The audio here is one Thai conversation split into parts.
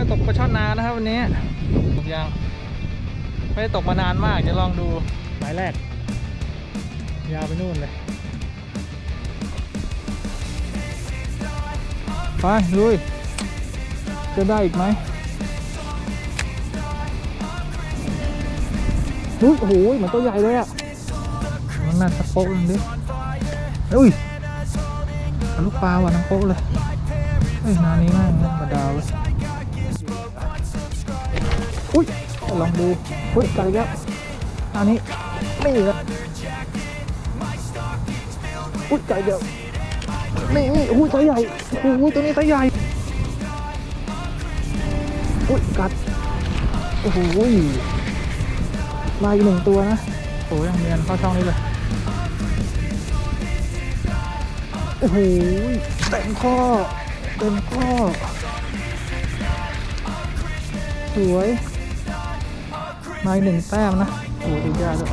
มาตกปลาช่อนนานะครับวันนี้ตกยังไม่ได้ตกมานานมากจะลองดูหมายแรก ยาวไปนู่นเลยไปลุยจะได้อีกไหมอุ้ยโอ้โหเหมือนตัวใหญ่เลยอะมันน่าสักโป๊กหนึงดิอุ้ยทะลุปลาว่ะน้ำโป๊กเลยเฮ้ยนานี้มากนะมาดาวเลย อุ้ยลองดูอุ้ยไกลแล้วอันนี้นี่ละอุ้ยไกลเดียวนี่นี่อุ้ยไซส์ใหญ่โอ้โหตัวนี้ไซส์ใหญ่อุ้ยกัดโอ้โหมาอีกหนึ่งตัวนะโอ้ยยังเนียนเข้าช่องนี้เลยโอ้โหเต็มข้อเต็มข้อสวย มาอีกหนึ่งแต้มนะโอ้โหตียากด้วย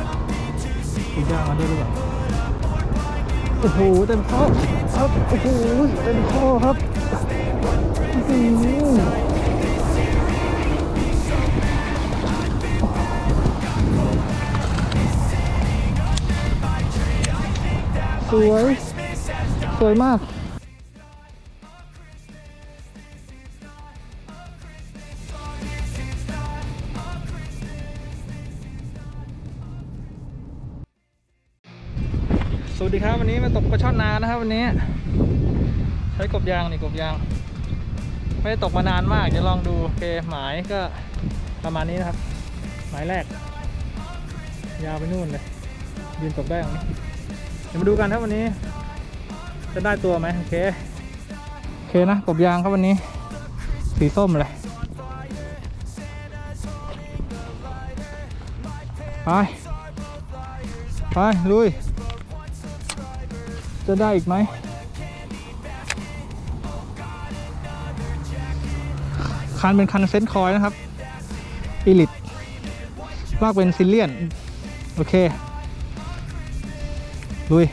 ตียากมาด้วยหรือเปล่าโอ้โหเต็มข้อครับโอ้โหเต็มข้อครับอื้อหือสวย สวยมาก สวัสดีครับวันนี้มาตกปลาช่อนนานะครับวันนี้ ใช้กบยางนี่กบยาง ไม่ได้ตกมานานมากจะลองดูโอเคหมายก็ประมาณนี้นะครับ หมายแรก ยาวไปนู่นเลยยืนตกได้ตรงนี้เดี๋ยวมาดูกันครับวันนี้ จะได้ตัวไหมโอเคโอเคนะกบยางครับวันนี้ สีส้มเลยไปไปลุย จะได้อีกไหมคันเป็นคันเซนคอยนะครับอีลิตลากเป็นซิลเลียน โอเค ลุย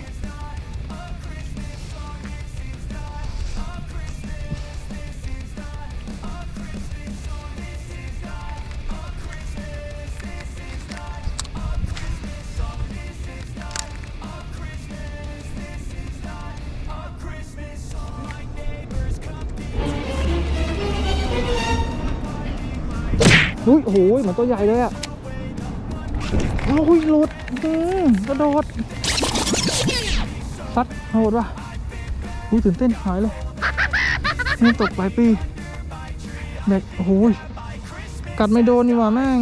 หเหมือนตัวใหญ่เลยอะโอ้ยหลุดอืมกระโดดซัดโหดว่ะอุ้ยตื่นเต้นหายเลยนี่ตกปลายปีเด็กโอ้ยกัดไม่โดนนี่หว่าแม่ง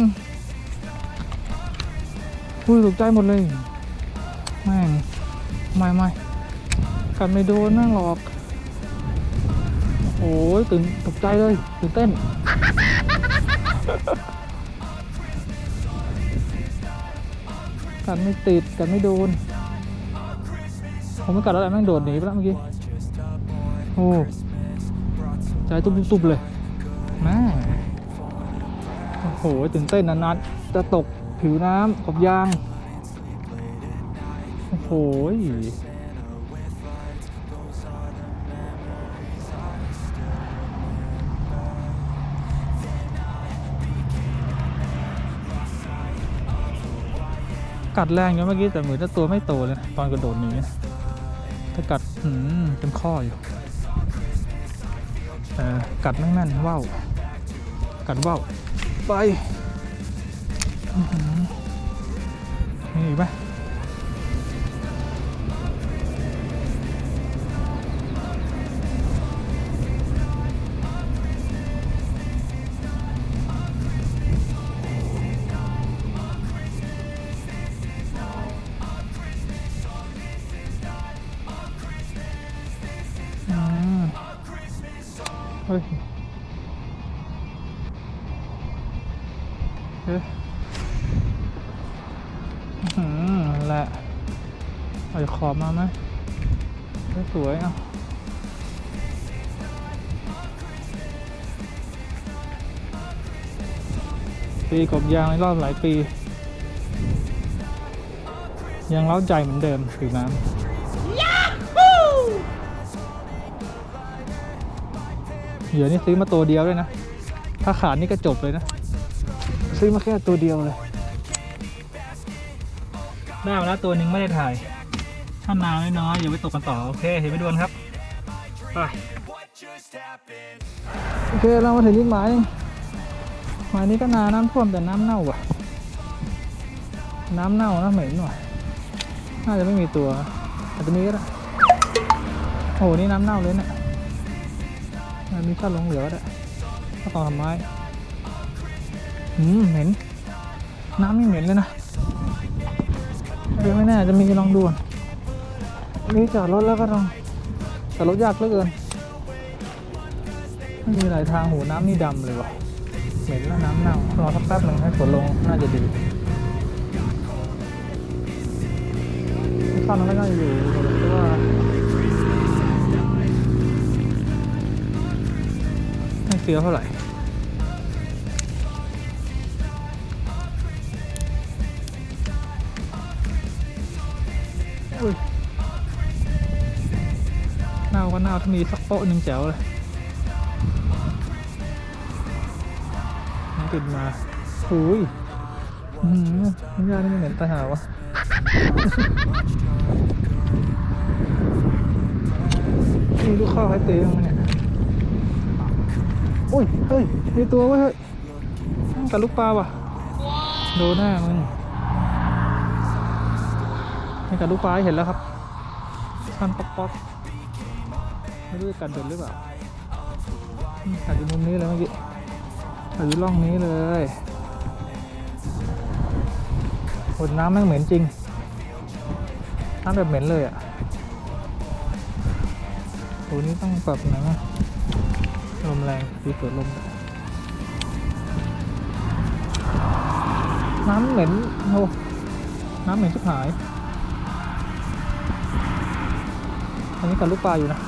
อุ้ยตกใจหมดเลย แม่งไม่ไม่กัดไม่โดนแม่งหรอกโอ้ยตื่นตกใจเลยตื่นเต้น กันไม่ติดกันไม่โดน ผมไม่กัดแล้วแม่งโดดหนีไปแล้วเมื่อกี้ โอ้ใจตุบๆเลยแม่โอ้โหตื่นเต้นนานัดจะตกผิวน้ำขอบยาง โอ้โห กัดแรงอยู่เมื่อกี้แต่เหมือนถ้าตัวไม่โตเลยตอนกระโดดหนีถ้ากัดอืมเป็นข้ออยู่เออกัดแม่แม่นว่าวกัดว่าวไปนี่ไหื ละเอาขอบมาไหมสวยอะปีกบยางในรอบหลายปี ยังเล้าใจเหมือนเดิมผิวน้ำเหยื่อนี่ซื้อมาตัวเดียวด้วยนะ ถ้าขาดนี่ก็จบเลยนะ ซื้อมาแค่ตัวเดียวเลย ได้มาแล้วตัวหนึ่งไม่ได้ถ่ายช่อนาวน้อยๆอย่าไปตกกันต่อ โอเค เห็นไปดวนครับ ไป โอเค เรามาถึงที่หมายหมายนี้ก็นาน้ำท่วมแต่น้ำเน่าว่ะ น้ำเน่านะเหม็นหน่อยน่าจะไม่มีตัว อาจจะมีก็ได้โอ้โห นี่น้ำเน่าเลยเนี่ยอะมีข้าวหลงเหลือก็ได้ข้าวตองทำไม้หืม เหม็น น้ำนี่เหม็นเลยนะ เออไม่แน่จะมีลองดูนี่จอดรถแล้วก็ลองแต่รถยากเหลือเกินไม่มีหลายทางโหน้ำนี่ดำเลยว่ะเหม็นแล้วน้ำเน่ารอสักแป๊บหนึ่งให้ฝนลงน่าจะดีข้าวนั้นก็น่าจะอยู่เพราะว่าไม่เฟี้ยเท่าไหร่ เน่าก็เน่าถ้ามีสักโป๊ะหนึ่งแจ๋วเลยมันติดมาอุ้ยอืมยานี่มันเหม็นตาหาวะมีลูกข้าวให้เตีมั้งเนี่ยอุ้ย เฮ้ยมีตัวไว้เฮ้ยกับลูกปลาว่ะ โดนหน้ามึงมีกับลูกปลาให้เห็นแล้วครับสั้นป๊อกป๊อก ไม่รู้จะกัดเด็ดหรือเปล่ากัดอยู่มุมนี้เลยเมื่อกี้หรือล่องนี้เลยหดน้ำแม่งเหม็นจริง น้ำแบบเหม็นเลยอะโหนี่ต้องปรับหนะลมแรงดีเกิดลม น้ำเหม็นโหน้ำเหม็นชิบหาย อันนี้กับลูกปลาอยู่นะ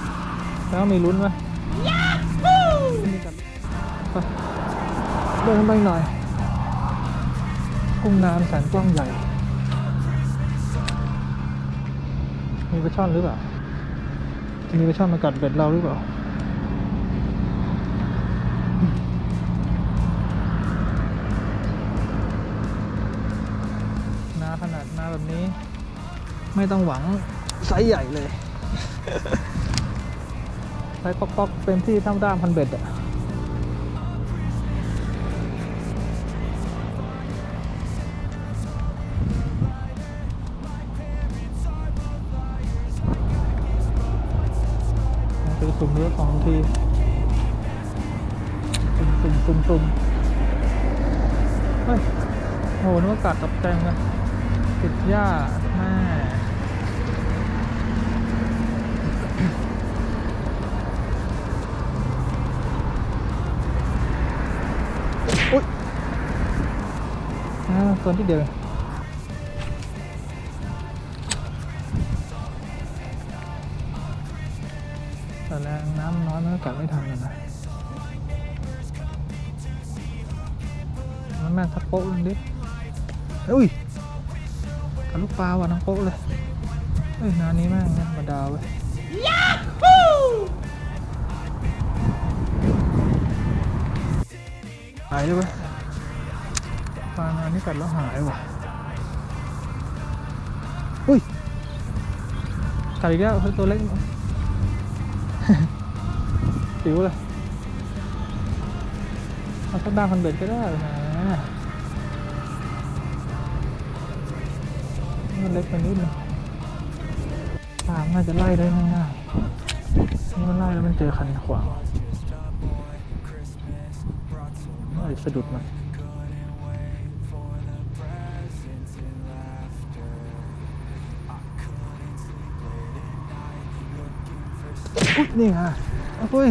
แล้วมีลุ้นไหมนี่กับไปเดินไปหน่อย กุ้งน้ำแสนกว้างใหญ่ มีปลาช่อนหรือเปล่าจะมีปลาช่อนมากัดเบ็ดเราหรือเปล่านาขนาดนาแบบนี้ ไม่ต้องหวังไซส์ใหญ่เลย ไซส์ป๊อกๆเป็นที่ท่ามด้ามพันเบ็ดอะคือสุ่มเลือกของทีสุ่มสุ่มสุ่มสุ่มเฮ้ยโหนึกว่ากัดกับแตงกันติดหญ้าแม่ ตัวที่เดียวเองแต่แรงน้ำน้อยมันก็กัดไม่ทันกันนะมันแม่งทักโป๊ะเลยดิเฮ้ยกับลูกปลาว่ะทั้งโป๊ะเลยเฮ้ยนานี้แม่งธรรมดาเว้ยหายเลยเว้ย ปลานานี้กัดแล้วหายว่ะ อุ้ย กัดอีกแล้วเฮ้ยตัวเล็กจิ๋วเลยเอาสักด้ามพันเบ็ดก็ได้นะมันเล็กไปนิดนึงทางน่าจะไล่ได้ง่ายๆนี่มันไล่แล้วมันเจอคันขวางไอ้ยสะดุดมัน อุ๊ยนี่ไงโอ้ย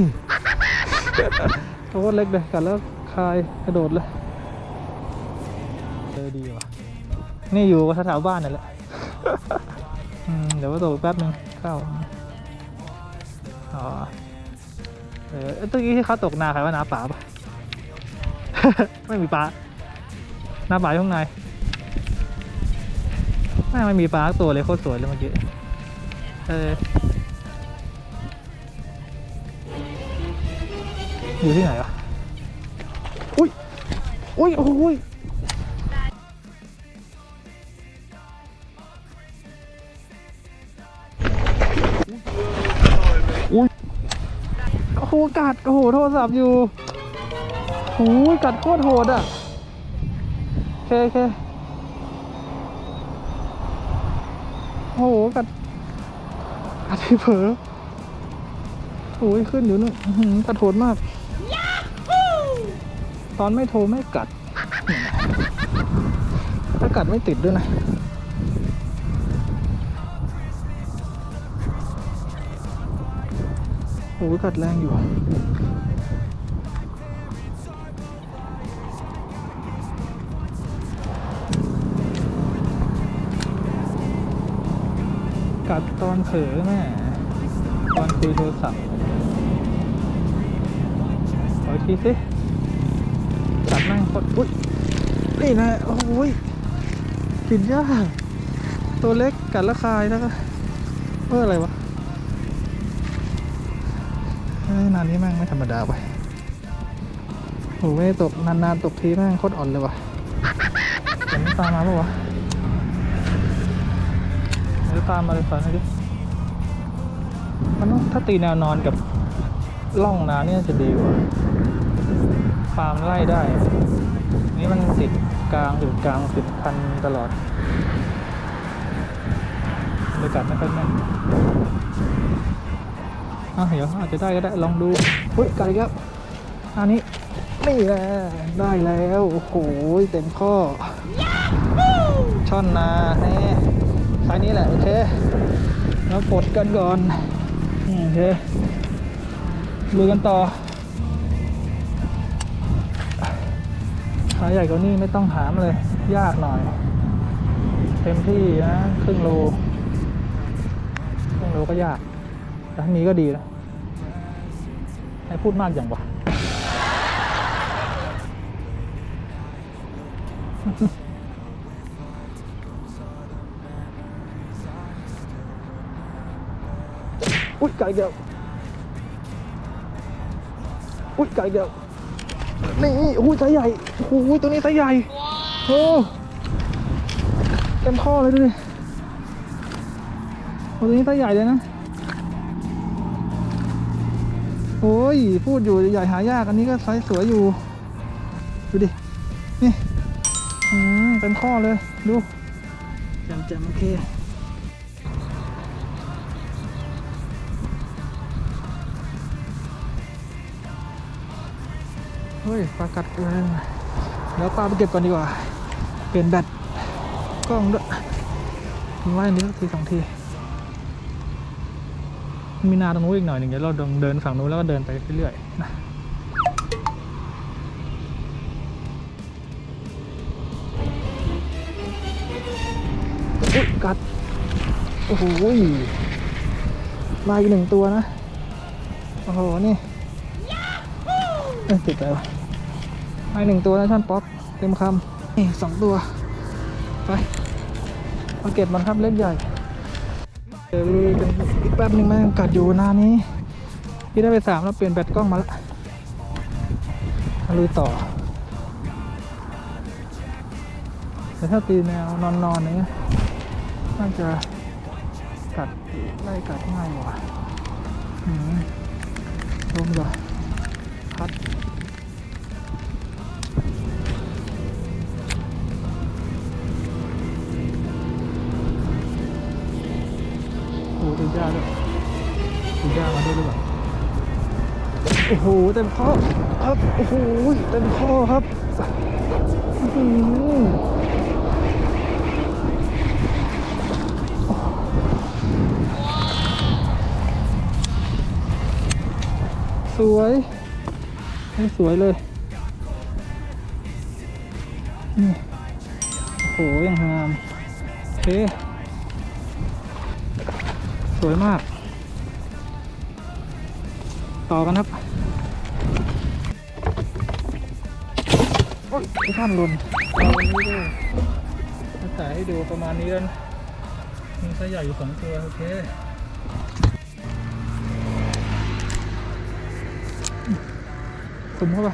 ตัวเล็กเลยกัดแล้วคายกระโดดเลยเจอดีว่ะนี่อยู่แถวบ้านนั่นแหละเดี๋ยวว่าตกแป๊บนึงเข้าอ๋อเออตะกี้ที่เขาตกนาใครว่านาป่าปะไม่มีปลานาป่าอยู่ข้างในไม่ไม่มีปลาตัวเลยโคตรสวยเลยเมื่อกี้เออ อยู่ที่ไหนวะอุ้ยอุ้ยโอ้ยอุ้ยโอ้โหกัดโอ้โหโทรศัพท์อยู่โอ้ยกัดโคตรโหดอะโอเคโอเคโอ้โหกัดกัดที่เผลอโอ้ยขึ้นอยู่นู่นกัดโหดมาก ตอนไม่โทรไม่กัด ถ้ากัดไม่ติดด้วยนะ โอ้ยกัดแรงอยู่กัดตอนเผลอแม่ตอนคุยโทรศัพท์ขออีกทีสิ กัดแม่งโคตรอุ้ยนี่นะโอ้ยกินยากตัวเล็กกัดและคายแล้วก็เพื่ออะไรวะนานนี้แม่งไม่ธรรมดาไปโอ้ไม่ตกนานๆตกทีแม่งโคตรอ่อนเลยวะเดี๋ยวมันตามมาปะวะเดี๋ยวตามมาเลยสอนหน่อยดิมันต้องถ้าตีแนวนอนกับล่องน้ำเนี่ยจะดีกว่า ฟาร์มไล่ได้ นี่มันติดกลางติดกลางติดคันตลอดบรรยากาศไม่ค่อยแน่นอะเดี๋ยวอาจจะได้ก็ได้ลองดูเฮ้ยไกันอีกแล้วอันนี้นี่แหละได้แล้วโอ้โหเต็มข้อช่อนนาแน่สายนี้แหละโอเคแล้วปลดกันก่อนโอเคลุยกันต่อาใหญ่กว่านี้ไม่ต้องหามเลย ยากหน่อย เต็มที่นะครึ่งโลครึ่งโลก็ยากแต่ถ้ก็ดีนะให้พูดมากอย่างวะอุ้ยไก่เดียวอุ้ยไก่เดียว นี่โอ้ยไซส์ใหญ่โอ้โหตัวนี้ไซส์ใหญ่โอ้เต็มข้อเลยดูดิตัวนี้ไซส์ใหญ่เลยนะโอ้ยพูดอยู่ใหญ่หายากอันนี้ก็ไซส์สวยอยู่ดูดินี่อืมเต็มข้อเลยดูจ่มแจ่มๆโอเค เฮ้ยปลากัดเกินเดี๋ยวปลาไปเก็บก่อนดีกว่า เปลี่ยนแบตกล้องด้วยทิ้งไว้อันนี้สักทีสองทีมีนาตรงนู้นอีกหน่อยหนึ่งเดี๋ยวเราเดินฝั่งนู้นแล้วก็เดินไปเรื่อยๆนะอุ๊ยกัด โอ้โหมาอีกหนึ่งตัวนะ โอ้โห นี่เอ้ยติดไปวะ มาอีกหนึ่งตัวนะช่อนป๊อกเต็มคำนี่สองตัว ไปมาเก็บมันครับเล็กใหญ่เดี๋ยวลุยกันอีกแป๊บหนึงแม่งกัดอยู่นานนี้พี่ได้ไปสามแล้วเปลี่ยนแบตกล้องมาล้วมาลุยต่อแต่ถ้าตีแนวนอนๆอย่างเนี้ยน่าจะกัดไล่กัดง่ายกว่าอืมลมก่อนพัด ยาด้วยตียามาด้วยหรือเปล่าโอ้โหเต็มข้อครับโอ้โหเต็มข้อครับสวยให้สวยเลยโอ้โหยังงามโอเคส วยมาก ต่อกันครับโอ้ยที่ท่านหลุนเอาวันนี้ด้วยมาถ่ายให้ดูประมาณนี้แล้วนะมีไซส์ใหญ่อยู่สองตัว โอเคสุ่มเข้าไป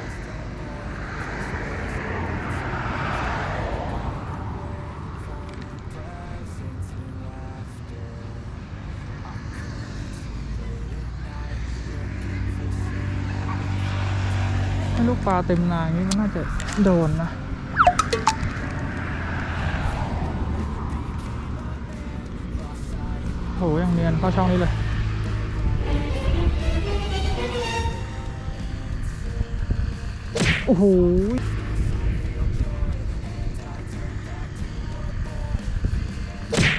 ลูกปลาเต็มนาอย่างนี้มันน่าจะโดนนะโหยังเนียนเข้าช่องนี้เลยโอ้โห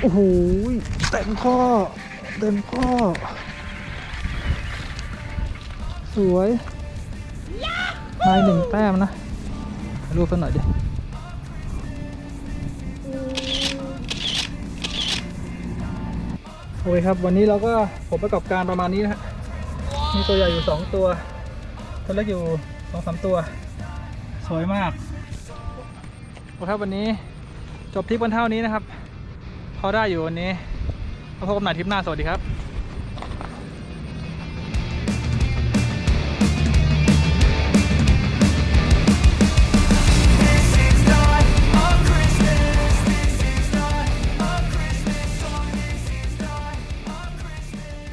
โอ้โหเต็มข้อ เต็มข้อ สวย นาหนึ่งแต้มนะรูปสักหน่อยดิโอเคครับ วันนี้เราก็ผลประกอบการประมาณนี้นะฮะมีตัวใหญ่อยู่ 2 ตัวตัวเล็กอยู่สองสามตัว สวยมากโอเคครับวันนี้จบทริปกันเท่านี้นะครับ พอได้อยู่วันนี้พบกันใหม่ทริปหน้าสวัสดีครับ